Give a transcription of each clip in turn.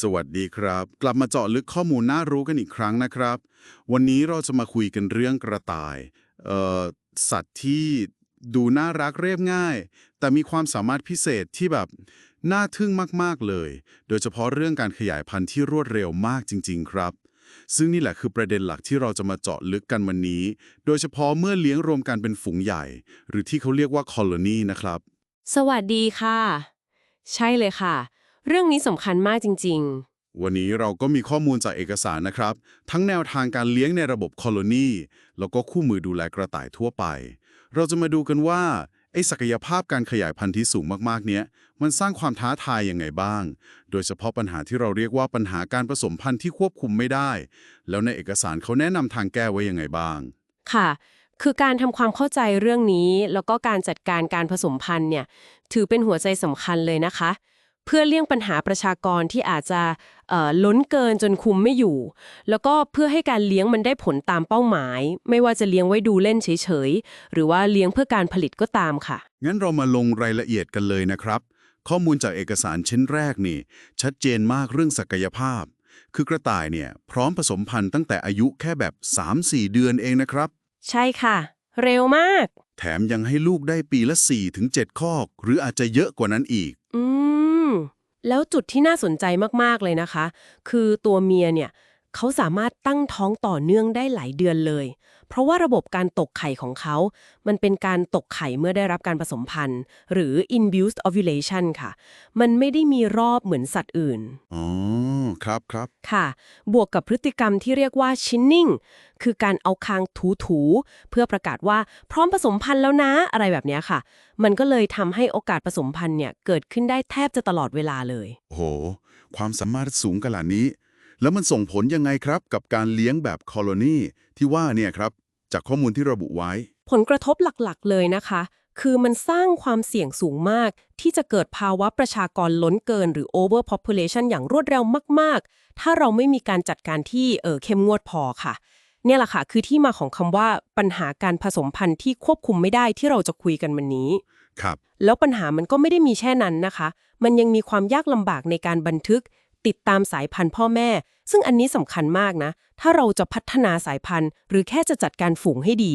สวัสดีครับ กลับมาเจาะลึกข้อมูลน่ารู้กันอีกครั้งนะครับ วันนี้เราจะมาคุยกันเรื่องกระต่ายเอ่อสัตว์ที่ดูน่ารักเรียบง่าย แต่มีความสามารถพิเศษที่แบบน่าทึ่งมากๆเลย โดยเฉพาะเรื่องการขยายพันธุ์ที่รวดเร็วมากจริง ๆ ครับ ซึ่งนี่แหละคือประเด็นหลักที่เราจะมาเจาะลึกกันวันนี้ โดยเฉพาะเมื่อเลี้ยงรวมกันเป็นฝูงใหญ่ หรือที่เขาเรียกว่า colony นะครับ สวัสดีค่ะ ใช่เลยค่ะ เรื่องนี้สำคัญมากจริงวันนี้เราก็มีข้อมูลจากเอกสารนะครับ ทั้งแนวทางการเลี้ยงในระบบคอลนีแล้วก็คู่มือดูแลกระต่ายทั่วไป เราจะมาดูกันว่าไอ้ศักยภาพการขยายพันธุ์ที่สูงมากๆ เนี้ยมันสร้างความท้าทายยังไงบ้าง โดยเฉพาะปัญหาที่เราเรียกว่าปัญหาการผสมพันธุ์ที่ควบคุมไม่ได้ แล้วในเอกสารเขาแนะนำทางแก้ไว้ยังไงบ้างๆค่ะ คือการทำความเข้าใจเรื่องนี้ แล้วก็การจัดการการผสมพันธุ์เนี่ย ถือเป็นหัวใจสำคัญเลยนะคะ เพื่อเลี่ยงปัญหาประชากรที่อาจจะเอ่อล้นเกินจนคุมไม่อยู่ แล้วก็เพื่อให้การเลี้ยงมันได้ผลตามเป้าหมาย ไม่ว่าจะเลี้ยงไว้ดูเล่นเฉยๆ หรือว่าเลี้ยงเพื่อการผลิตก็ตามค่ะ งั้นเรามาลงรายละเอียดกันเลยนะครับ ข้อมูลจากเอกสารชิ้นแรกนี่ ชัดเจนมากเรื่องศักยภาพ คือกระต่ายเนี่ยพร้อมผสมพันธุ์ตั้งแต่อายุแค่แบบ 3-4 เดือนเองนะครับ ใช่ค่ะ เร็วมาก แถมยังให้ลูกได้ปีละ4-7คอกหรืออาจจะเยอะกว่านั้นอีก อืม แล้วจุดที่น่าสนใจมากๆเลยนะคะ คือตัวเมียเนี่ย เขาสามารถตั้งท้องต่อเนื่องได้หลายเดือนเลย เพราะว่าระบบการตกไข่ของเขา มันเป็นการตกไข่เมื่อได้รับการผสมพันธุ์ หรือ induced ovulation ค่ะ มันไม่ได้มีรอบเหมือนสัตว์อื่น อ๋อ ครับครับ ค่ะ บวกกับพฤติกรรมที่เรียกว่า chinning คือการเอาคางถูๆ เพื่อประกาศว่าพร้อมผสมพันธุ์แล้วนะ อะไรแบบเนี้ยค่ะ มันก็เลยทำให้โอกาสผสมพันธุ์เนี่ยเกิดขึ้นได้แทบจะตลอดเวลาเลย โห ความสามารถสูงขนาดนี้ แล้วมันส่งผลยังไงครับกับการเลี้ยงแบบคอลนีที่ว่าเนี่ยครับจากข้อมูลที่ระบุไว้ ผลกระทบหลักๆ เลยนะคะ คือมันสร้างความเสี่ยงสูงมาก ที่จะเกิดภาวะประชากรล้นเกินหรือ overpopulation อย่างรวดเร็วมาก ๆ ถ้าเราไม่มีการจัดการที่เออเข้มงวดพอค่ะ เนี่ยแหละค่ะ คือที่มาของคำว่าปัญหาการผสมพันธุ์ที่ควบคุมไม่ได้ที่เราจะคุยกันวันนี้ ครับ แล้วปัญหามันก็ไม่ได้มีแค่นั้นนะคะ มันยังมีความยากลำบากในการบันทึก ติดตามสายพันธุ์พ่อแม่ ซึ่งอันนี้สำคัญมากนะ ถ้าเราจะพัฒนาสายพันธุ์ หรือแค่จะจัดการฝูงให้ดี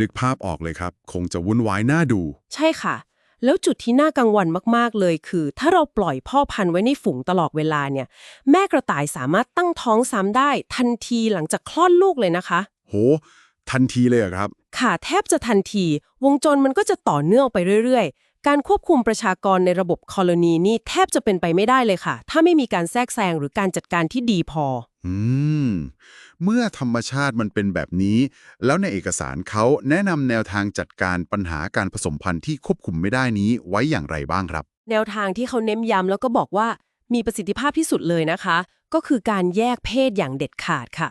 นึกภาพออกเลยครับ คงจะวุ่นวายน่าดู ใช่ค่ะ แล้วจุดที่น่ากังวลมากๆเลยคือ ถ้าเราปล่อยพ่อพันธุ์ไว้ในฝูงตลอดเวลาเนี่ย แม่กระต่ายสามารถตั้งท้องซ้ำได้ ทันทีหลังจากคลอดลูกเลยนะคะ โห ทันทีเลยเหรอครับ ค่ะแทบจะทันที วงจรมันก็จะต่อเนื่องไปเรื่อยๆ การควบคุมประชากรในระบบคอลนีนี่แทบจะเป็นไปไม่ได้เลยค่ะ ถ้าไม่มีการแทรกแซงหรือการจัดการที่ดีพอ อืม เมื่อธรรมชาติมันเป็นแบบนี้ แล้วในเอกสารเขาแนะนำแนวทางจัดการปัญหาการผสมพันธุ์ที่ควบคุมไม่ได้นี้ไว้อย่างไรบ้างครับ แนวทางที่เขาเน้นย้ำแล้วก็บอกว่ามีประสิทธิภาพที่สุดเลยนะคะ ก็คือการแยกเพศอย่างเด็ดขาดค่ะ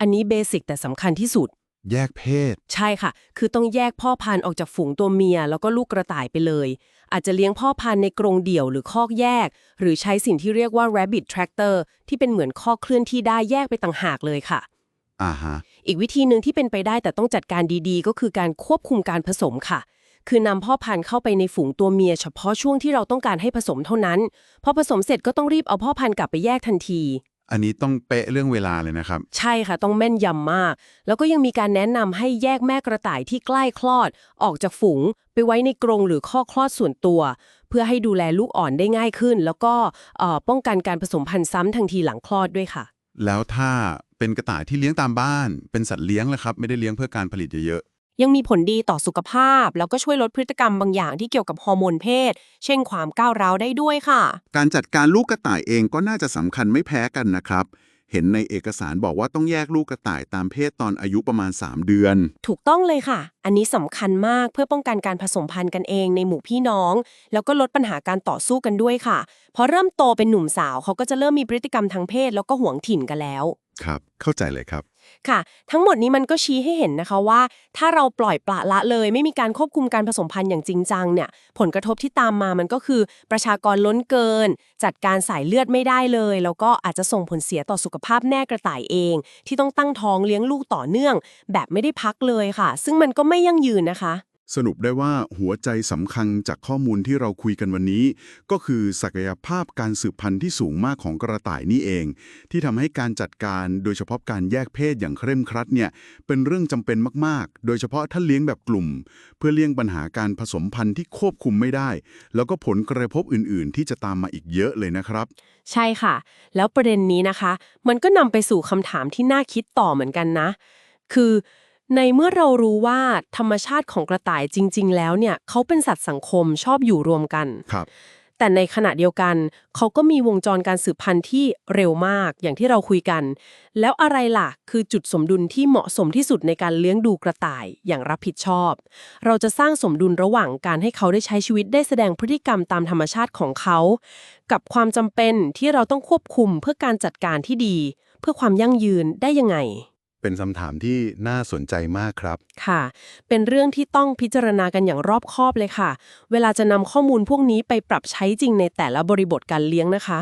อันนี้เบสิกแต่สำคัญที่สุด แยกเพศ ใช่ค่ะ คือต้องแยกพ่อพันธุ์ออกจากฝูงตัวเมีย แล้วก็ลูกกระต่ายไปเลย อาจจะเลี้ยงพ่อพันธุ์ในกรงเดี่ยวหรือคอกแยก หรือใช้สิ่งที่เรียกว่า rabbit tractor ที่เป็นเหมือนคอกเคลื่อนที่ได้แยกไปต่างหากเลยค่ะ อ่าฮะ อีกวิธีหนึ่งที่เป็นไปได้แต่ต้องจัดการดีๆ ก็คือการควบคุมการผสมค่ะ คือนำพ่อพันธุ์เข้าไปในฝูงตัวเมีย เฉพาะช่วงที่เราต้องการให้ผสมเท่านั้น พอผสมเสร็จก็ต้องรีบเอาพ่อพันธุ์กลับไปแยกทันที อันนี้ต้องเป๊ะเรื่องเวลาเลยนะครับ ใช่ค่ะ ต้องแม่นยำมาก แล้วก็ยังมีการแนะนำให้แยกแม่กระต่ายที่ใกล้คลอด ออกจากฝูง ไปไว้ในกรงหรือข้อคลอดส่วนตัว เพื่อให้ดูแลลูกอ่อนได้ง่ายขึ้น แล้วก็เอ่อป้องกันการผสมพันธุ์ซ้ำทันทีหลังคลอดด้วยค่ะ แล้วถ้าเป็นกระต่ายที่เลี้ยงตามบ้าน เป็นสัตว์เลี้ยงแหละครับ ไม่ได้เลี้ยงเพื่อการผลิตเยอะ ยังมีผลดีต่อสุขภาพ แล้วก็ช่วยลดพฤติกรรมบางอย่างที่เกี่ยวกับฮอร์โมนเพศ เช่นความก้าวร้าวได้ด้วยค่ะๆการจัดการลูกกระต่ายเองก็น่าจะสำคัญไม่แพ้กันนะครับ เห็นในเอกสารบอกว่าต้องแยกลูกกระต่ายตามเพศตอนอายุประมาณ 3 เดือน ถูกต้องเลยค่ะ อันนี้สำคัญมากเพื่อป้องกันการผสมพันธุ์กันเองในหมู่พี่น้อง แล้วก็ลดปัญหาการต่อสู้กันด้วยค่ะ พอเริ่มโตเป็นหนุ่มสาวเขาก็จะเริ่มมีพฤติกรรมทางเพศ แล้วก็หวงถิ่นกันแล้ว ครับ เข้าใจเลยครับ ค่ะ ทั้งหมดนี้มันก็ชี้ให้เห็นนะคะว่า ถ้าเราปล่อยปละละเลย ไม่มีการควบคุมการผสมพันธุ์อย่างจริงจังเนี่ยผลกระทบที่ตามมามันก็คือประชากรล้นเกิน จัดการสายเลือดไม่ได้เลย แล้วก็อาจจะส่งผลเสียต่อสุขภาพแม่กระต่ายเอง ที่ต้องตั้งท้องเลี้ยงลูกต่อเนื่อง แบบไม่ได้พักเลยค่ะ ซึ่งมันก็ไม่ยั่งยืนนะคะ สรุปได้ว่าหัวใจสำคัญจากข้อมูลที่เราคุยกันวันนี้ ก็คือศักยภาพการสืบพันธุ์ที่สูงมากของกระต่ายนี่เอง ที่ทำให้การจัดการโดยเฉพาะการแยกเพศอย่างเคร่งครัดเนี่ยเป็นเรื่องจำเป็นมากๆ โดยเฉพาะถ้าเลี้ยงแบบกลุ่ม เพื่อเลี่ยงปัญหาการผสมพันธุ์ที่ควบคุมไม่ได้ แล้วก็ผลกระทบอื่นๆ ที่จะตามมาอีกเยอะเลยนะครับ ใช่ค่ะ แล้วประเด็นนี้นะคะ มันก็นำไปสู่คำถามที่น่าคิดต่อเหมือนกันนะ คือ ในเมื่อเรารู้ว่าธรรมชาติของกระต่ายจริง ๆ แล้วเนี่ยเขาเป็นสัตว์สังคมชอบอยู่รวมกัน ครับ แต่ในขณะเดียวกัน เขาก็มีวงจรการสืบพันธุ์ที่เร็วมากอย่างที่เราคุยกัน แล้วอะไรล่ะ คือจุดสมดุลที่เหมาะสมที่สุดในการเลี้ยงดูกระต่ายอย่างรับผิดชอบ เราจะสร้างสมดุลระหว่างการให้เขาได้ใช้ชีวิตได้แสดงพฤติกรรมตามธรรมชาติของเขา กับความจำเป็นที่เราต้องควบคุมเพื่อการจัดการที่ดี เพื่อความยั่งยืนได้ยังไง เป็นคำถามที่น่าสนใจมากครับ ค่ะ เป็นเรื่องที่ต้องพิจารณากันอย่างรอบคอบเลยค่ะ เวลาจะนำข้อมูลพวกนี้ไปปรับใช้จริงในแต่ละบริบทการเลี้ยงนะคะ